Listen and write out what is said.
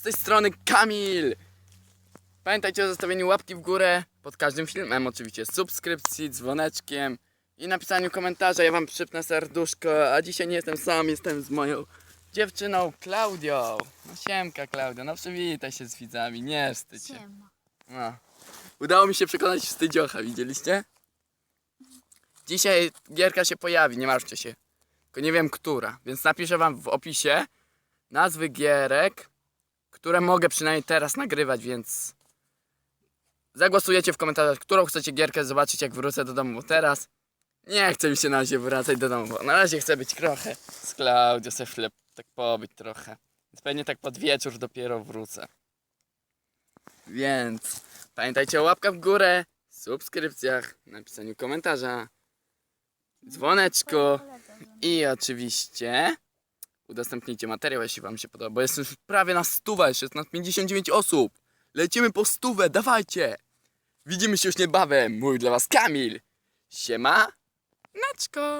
Z tej strony Kamil! Pamiętajcie o zostawieniu łapki w górę pod każdym filmem, oczywiście subskrypcji, dzwoneczkiem i napisaniu komentarza. Ja wam przypnę serduszko, a dzisiaj nie jestem sam, jestem z moją dziewczyną Klaudią. No siemka Klaudia, no przywitaj się z widzami, nie wstydź się. Siema. No. Udało mi się przekonać wstydziocha, widzieliście? Dzisiaj gierka się pojawi, nie martwcie się. Tylko nie wiem która, więc napiszę wam w opisie nazwy gierek, które mogę przynajmniej teraz nagrywać, więc zagłosujecie w komentarzach, którą chcecie gierkę zobaczyć jak wrócę do domu, bo teraz nie chce mi się na razie wracać do domu, bo na razie chcę być trochę z Klaudią, sobie tak pobyć trochę. Więc pewnie tak pod wieczór dopiero wrócę. Więc pamiętajcie o łapkach w górę, subskrypcjach, napisaniu komentarza, dzwoneczku i oczywiście udostępnijcie materiał, jeśli wam się podoba, bo jest już prawie na stówę, jeszcze jest na 59 osób. Lecimy po stówę, dawajcie! Widzimy się już niebawem, mój dla was Kamil. Siema, naczko!